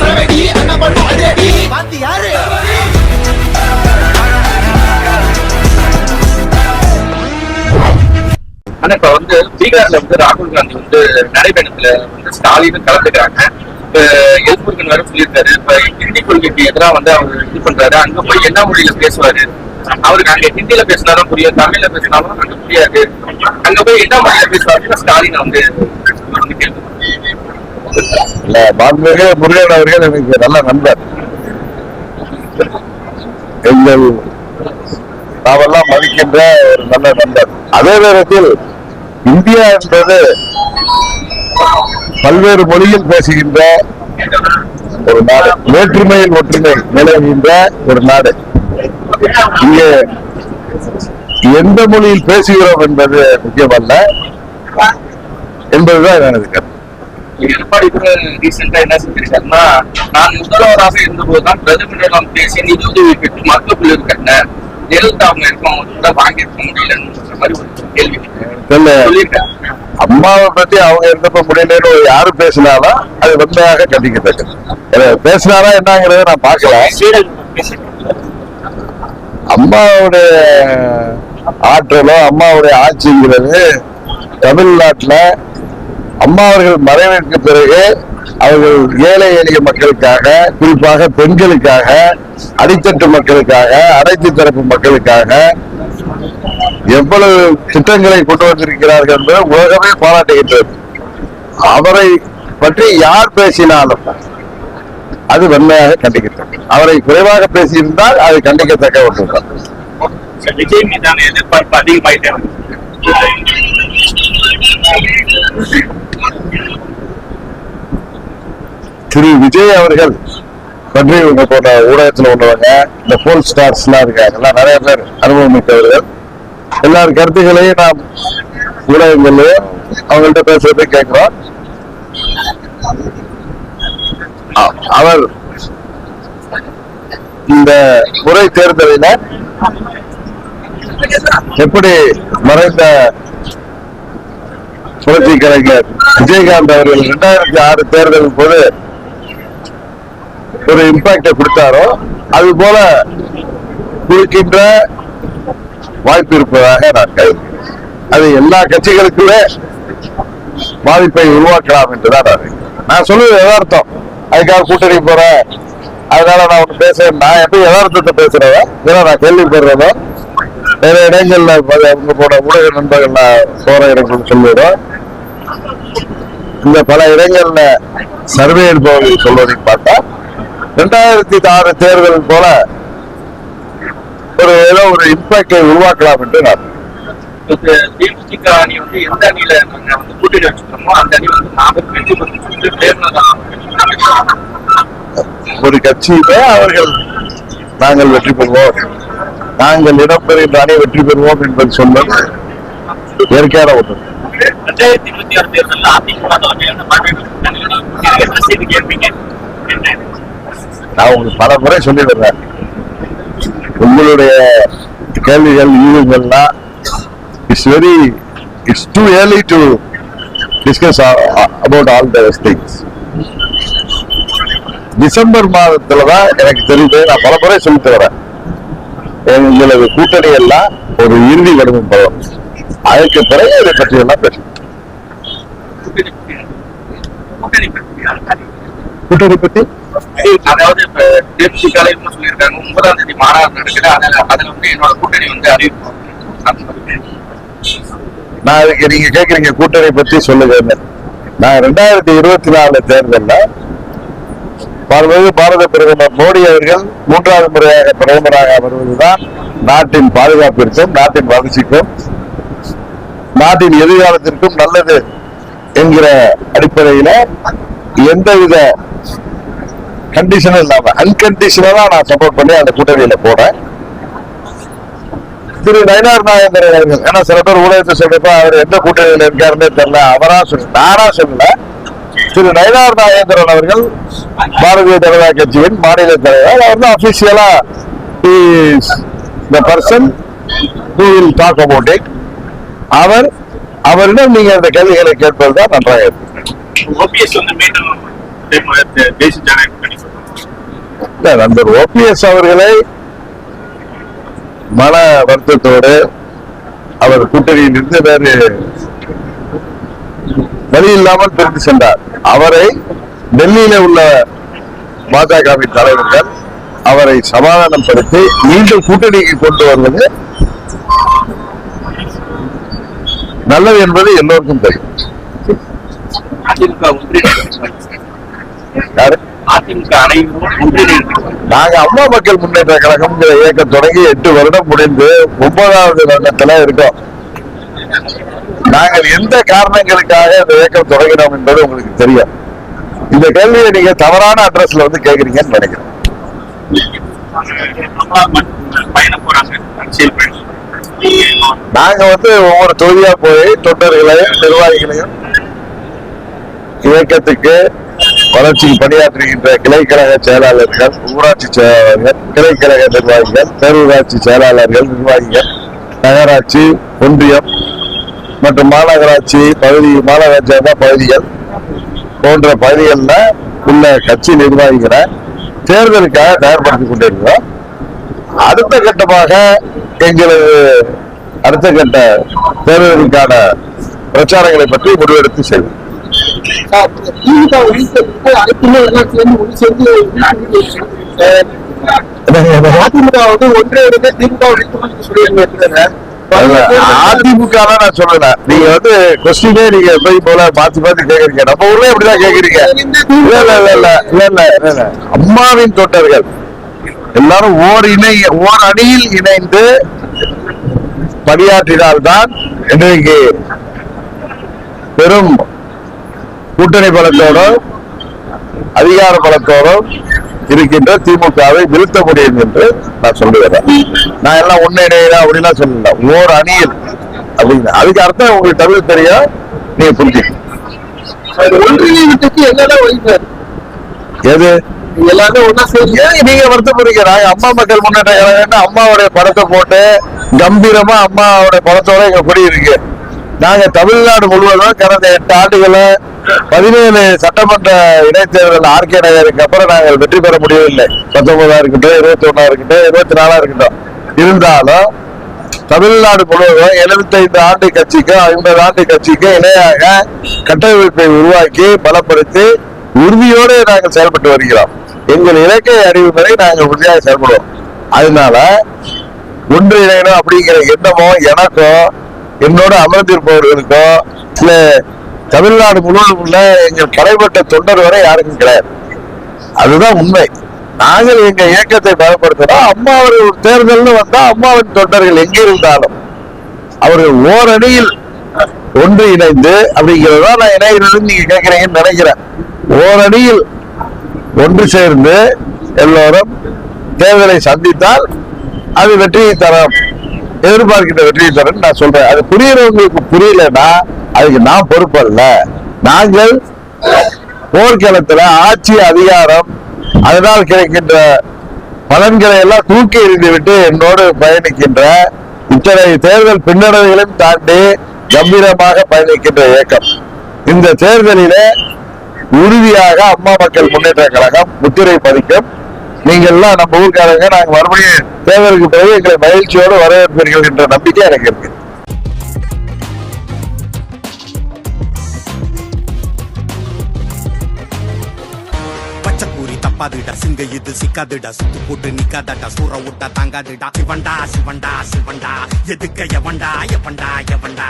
சரவெடி பாத்தி யாரு? ஆனா இப்ப வந்து பீகார்ல வந்து ராகுல் காந்தி வந்து நடைபயணத்துல வந்து ஸ்டாலின் கலந்துக்கிறாங்க. இப்ப எல்முருகன் வேற சொல்லியிருக்காரு. இப்ப ஹிந்தி கொள்கைக்கு எதிராக வந்து அவர் இது பண்றாரு. அங்க போய் என்ன மொழியில பேசுவாரு? அவருக்கு அங்க ஹிந்தியில பேசினாலும் புரியும் தமிழ்ல பேசினாலும் அங்க புரியாது. அங்க போய் என்ன மொழியில பேசுவாருன்னு ஸ்டாலின் வந்து கேள்வி இல்ல மாண்புமிகு முருகன் அவர்கள் எனக்கு நல்ல நண்பர். எங்கள் நாமெல்லாம் மதிக்கின்ற ஒரு நல்ல நண்பர். அதே நேரத்தில் இந்தியா என்பது பல்வேறு மொழியில் பேசுகின்ற ஒரு நாடு. வேற்றுமையில் ஒற்றுமை நிலவுகின்ற ஒரு நாடு. இங்கே எந்த மொழியில் பேசுகிறோம் என்பது முக்கியமல்ல. என்பதுதான் எனது கருத்து. எடப்பாடி கூட ரீசெண்டா என்ன செஞ்சிருக்காருன்னா நான் முதல்வராக இருந்தபோதுதான் பிரதமரிடம் பேசி நிதி உதவி பெற்று மருத்துவ கட்டினேன் ஜெயலலிதா அவங்க இருக்கவங்க கூட வாங்கியிருக்க முடியலன்னு சொல்ற மாதிரி ஒரு கேள்வி. சொல்லியிருக்காரு. அம்மாவை பத்தி அவங்க இருந்தப்ப முடியலன்னு ஒரு யாரு பேசினாலும் அது வன்மையாக கண்டிக்கத்தக்கது. பேசினாரா என்னங்கிறத நான் பார்க்கல. அம்மாவுடைய ஆற்றலோ அம்மாவுடைய ஆட்சிங்கிறது தமிழ்நாட்டுல அம்மா அவர்கள் மறைவிற்கு பிறகு அவர்கள் ஏழை எளிய மக்களுக்காக குறிப்பாக பெண்களுக்காக அடித்தட்டு மக்களுக்காக அனைத்து தரப்பு மக்களுக்காக எவ்வளவு திட்டங்களை கொண்டு வந்திருக்கிறார்கள் என்று உலகமே பாராட்டுகின்றது. அவரை பற்றி யார் பேசினாலும் அது வன்மையாக கண்டிக்கிறது அவரை குறைவாக பேசியிருந்தால் அது கண்டிக்கத்தக்க ஒன்றுதான். விஜய் மீதான எதிர்பார்ப்பு அதிகமாயிட்டே திரு விஜய் அவர்கள் பற்றி உங்க போன்ற ஊடகத்துல உள்ளவங்க இந்த போல் ஸ்டார்ஸ் எல்லாம் இருக்காங்க. நிறைய பேர் அனுபவம் மிக்கவர்கள். எல்லார் கருத்துக்களையும் நாம் ஊடகங்கள்லயும் அவங்கள்ட்ட பேசுறது கேட்கிறோம். அவர் இந்த முறை தேர்தலில் எப்படி மறைந்த புரட்சி கலைஞர் விஜயகாந்த் அவர்கள் இரண்டாயிரத்தி ஆறு தேர்தலின் போது ஒரு இம்பாக்டை கொடுத்தாரோ அது போல கொடுக்கின்ற வாய்ப்பு இருப்பதாக நான் கருதுகிறேன் அது எல்லா கட்சிகளுக்குமே பாதிப்பை உருவாக்கலாம் என்றுதான் நான் நான் சொல்லுவது எதார்த்தம் அதுக்காக கூட்டணி போறேன் அதனால நான் ஒண்ணு பேசுறேன் நான் எப்படி எதார்த்தத்தை பேசுறதோ ஏன்னா நான் கேள்விப்படுறதோ வேற இடங்கள்ல பல உங்க போன ஊடக நண்பர்கள் நான் போற இடங்கள் சொல்லிடுறோம் இந்த பல இடங்கள்ல சர்வே எடுப்பவர்கள் சொல்வதை பார்த்தா ரெண்டாயிரத்தி ஆறு தேர்தல் போல ஒரு ஏதோ ஒரு இம்பாக்டை உருவாக்கலாம் என்று நான் தேமுதிக அணி வந்து எந்த அணியில நாங்க வந்து கூட்டணி வச்சுக்கிறோமோ அந்த அணி வந்து நாம வெற்றி பெற்று சொல்லிட்டு தேர்தல் ஒரு கட்சியிலே அவர்கள் நாங்கள் வெற்றி பெறுவோம். நாங்கள் இடம்பெறுகின்ற அணி வெற்றி பெறுவோம் என்பது சொன்னது இயற்கையான ஒன்று. ரெண்டாயிரத்தி இருபத்தி ஆறு தேர்தலில் அதிமுக என்ன செய்தி கேட்பீங்க நான் உங்களுக்கு பல முறை சொல்லி வர்றேன் உங்களுடைய கேள்விகள் ஈடுகள்லாம் it's very it's too early to discuss about all these things December மாதத்துல தான் எனக்கு தெரியுது நான் பல முறை சொல்லிட்டு வரேன். எங்களது கூட்டணி எல்லாம் ஒரு இறுதி வடிவம் படம் அதுக்கு பிறகு இதை பற்றி எல்லாம் பேசணும் பற்றி அதாவது இப்ப தேமுதிக என்ன சொல்லியிருக்காங்க. ஒன்பதாம் தேதி மாநாடு நடக்குது. அதுல அதுல வந்து என்னோட கூட்டணி வந்து அறிவிப்போம். நான் அதுக்கு நீங்க கேக்குறீங்க கூட்டணி பத்தி சொல்லுங்க. நான் ரெண்டாயிரத்தி இருபத்தி நாலு தேர்தல்ல பாரத பாரத பிரதமர் மோடி அவர்கள் மூன்றாவது முறையாக பிரதமராக வருவதுதான் நாட்டின் பாதுகாப்பிற்கும் நாட்டின் வளர்ச்சிக்கும் நாட்டின் எதிர்காலத்திற்கும் நல்லது. என்கிற அடிப்படையில எந்தவித கண்டிஷனும் இல்லாம அன்கண்டிஷனலா நான் சப்போர்ட் பண்ணி அந்த கூட்டணியில போறேன். திரு நயனார் நாயந்தர் அவர்கள் ஏன்னா சில பேர் ஊடகத்தை சொல்றப்ப அவர் எந்த கூட்டணியில் இருக்காருன்னே தெரியல அவரா சொல்ல நானா சொல்லல. திரு நயனார் நாகேந்திரன் அவர்கள் பாரதிய ஜனதா கட்சியின் மாநில தலைவர். அவர் தான் அபிஷியலா the person who will talk about அவர் அவரிடம் நீங்க அந்த கேள்விகளை கேட்பது தான் நன்றாக இருக்கும். நண்பர் ஓபிஎஸ் அவர்களை மன வருத்தத்தோடு அவர் கூட்டணியில் இருந்து வேறு வழி இல்லாமல் பிரிந்து சென்றார். அவரை டெல்லியில உள்ள பாஜகவின் தலைவர்கள் அவரை சமாதானப்படுத்தி மீண்டும் கூட்டணிக்கு கொண்டு வருவது நல்லது என்பது எல்லோருக்கும் தெரியும். நாங்க அம்மா மக்கள் முன்னேற்ற கழகம்ங்கிற இயக்கம் தொடங்கி எட்டு வருடம் முடிந்து ஒன்பதாவது வருடத்துல இருக்கோம். நாங்கள் எந்த காரணங்களுக்காக இந்த இயக்கம் தொடங்கினோம் என்பது உங்களுக்கு தெரியும். இந்த கேள்வியை நீங்க தவறான அட்ரஸ்ல வந்து கேக்குறீங்கன்னு நினைக்கிறேன். பயணம் போறாங்க நாங்க வந்து ஒவ்வொரு தொகுதியா போய் தொண்டர்களையும் நிர்வாகிகளையும் இயக்கத்துக்கு வளர்ச்சிக்கு பணியாற்றுகின்ற கிளைக்கழக செயலாளர்கள் ஊராட்சி செயலாளர்கள் கிளைக்கழக நிர்வாகிகள் பேரூராட்சி செயலாளர்கள் நிர்வாகிகள் நகராட்சி ஒன்றியம் மற்றும் மாநகராட்சி பகுதி மாநகராட்சி பகுதிகள் போன்ற பகுதிகளில் உள்ள கட்சி நிர்வாகிகளை தேர்தலுக்காக தயார்படுத்திக் கொண்டிருக்கிறோம். அடுத்த கட்டமாக எங்களது அடுத்த கட்ட தேர்தலுக்கான பிரச்சாரங்களை பற்றி முடிவெடுத்து செய்வோம் அதிமுக வந்து ஒன்றே திமுக சொல்லியிருந்தேன் அதிமுக நான் சொல்லல. நீங்க வந்து கொஸ்டினே நீங்க போய் போல மாத்தி மாத்தி கேக்குறீங்க. நம்ம ஊர்ல எப்படிதான் கேக்குறீங்க. இல்ல இல்ல இல்ல இல்ல இல்ல அம்மாவின் தொண்டர்கள் எல்லாரும் ஓர் இணை ஓர் அணியில் இணைந்து பணியாற்றினால்தான் இன்றைக்கு பெரும் கூட்டணி பலத்தோடும் அதிகார பலத்தோடும் இருக்கின்ற திமுகவை வீழ்த்த முடியும் என்று நான் சொல்லுகிறேன். நான் எல்லாம் ஒன்னிணையா அப்படிலாம் சொல்லல ஓர் அணியில் அப்படின்னு. அதுக்கு அர்த்தம் உங்களுக்கு தமிழ் தெரியும் நீங்க புரிஞ்சுக்கணும். எது? எல்லாமே ஒன்னா சேர்ந்து நீங்க வருத்தப்படுறீங்க? நாங்க அம்மா மக்கள் முன்னேற்ற கழகம்னு அம்மாவுடைய படத்தை போட்டு கம்பீரமா அம்மாவோட படத்தோட எங்க குடி இருக்கு நாங்க தமிழ்நாடு முழுவதும் கடந்த எட்டு ஆண்டுகள பதினேழு சட்டமன்ற இடைத்தேர்தல் ஆர்கே நகருக்கு அப்புறம் நாங்கள் வெற்றி பெற முடியவில்லை. பத்தொன்பதா இருக்கட்டும் இருபத்தி ஒன்னா இருக்கட்டும் இருபத்தி நாலா இருக்கட்டும். இருந்தாலும் தமிழ்நாடு முழுவதும் 75 ஆண்டு கட்சிக்கும் ஐம்பது ஆண்டு கட்சிக்கும் இணையாக கட்டமைப்பை உருவாக்கி பலப்படுத்தி உறுதியோடு நாங்கள் செயல்பட்டு வருகிறோம். எங்கள் இலக்கை அறிவு வரை நாங்கள் உறுதியாக செயல்படுவோம். அதனால ஒன்று இணையணும் அப்படிங்கிற எண்ணமோ எனக்கோ என்னோட அமர்ந்திருப்பவர்களுக்கோ இல்ல தமிழ்நாடு முழுவதும் உள்ள எங்கள் கடைப்பட்ட தொண்டர் வரை யாருக்கும் கிடையாது. அதுதான் உண்மை. நாங்கள் எங்க இயக்கத்தை பயன்படுத்தினோம் அம்மா அவர்கள் தேர்தல்னு வந்தா அம்மாவின் தொண்டர்கள் எங்கே இருந்தாலும் அவர்கள் ஓரணியில் ஒன்று இணைந்து அப்படிங்கிறதா நான் இணைகிறது நீங்க கேட்கிறீங்கன்னு நினைக்கிறேன். ஓரணியில் ஒன்று சேர்ந்து எல்லோரும் தேர்தலை சந்தித்தால் அது வெற்றியை தரும். எதிர்பார்க்கின்ற வெற்றியை தரும் நான் சொல்றேன். அது புரியறவங்களுக்கு புரியலன்னா அதுக்கு நான் பொறுப்பல்ல நாங்கள் போர்க்களத்துல ஆட்சி அதிகாரம் அதனால் கிடைக்கின்ற பலன்களை எல்லாம் தூக்கி எறிந்துவிட்டு என்னோடு பயணிக்கின்ற இத்தனை தேர்தல் பின்னடைவுகளையும் தாண்டி கம்பீரமாக பயணிக்கின்ற இயக்கம். இந்த தேர்தலிலே உறுதியாக அம்மா மக்கள் முன்னேற்ற கழகம் முத்திரை பதிக்கும். நீங்கள்லாம் எல்லாம் நம்ம ஊர்க்காரங்க நாங்க மறுபடியும் தேர்தலுக்கு பிறகு எங்களை மகிழ்ச்சியோடு வரவேற்பீர்கள் என்ற நம்பிக்கை எனக்கு இருக்கு. பச்சைப்பூரி தப்பாதுடா சிங்க இது சிக்காதுடா சுத்து போட்டு நிக்காதடா சூற விட்டா தாங்காதுடா. சிவண்டா சிவண்டா சிவண்டா எதுக்க எவண்டா எவண்டா எவண்டா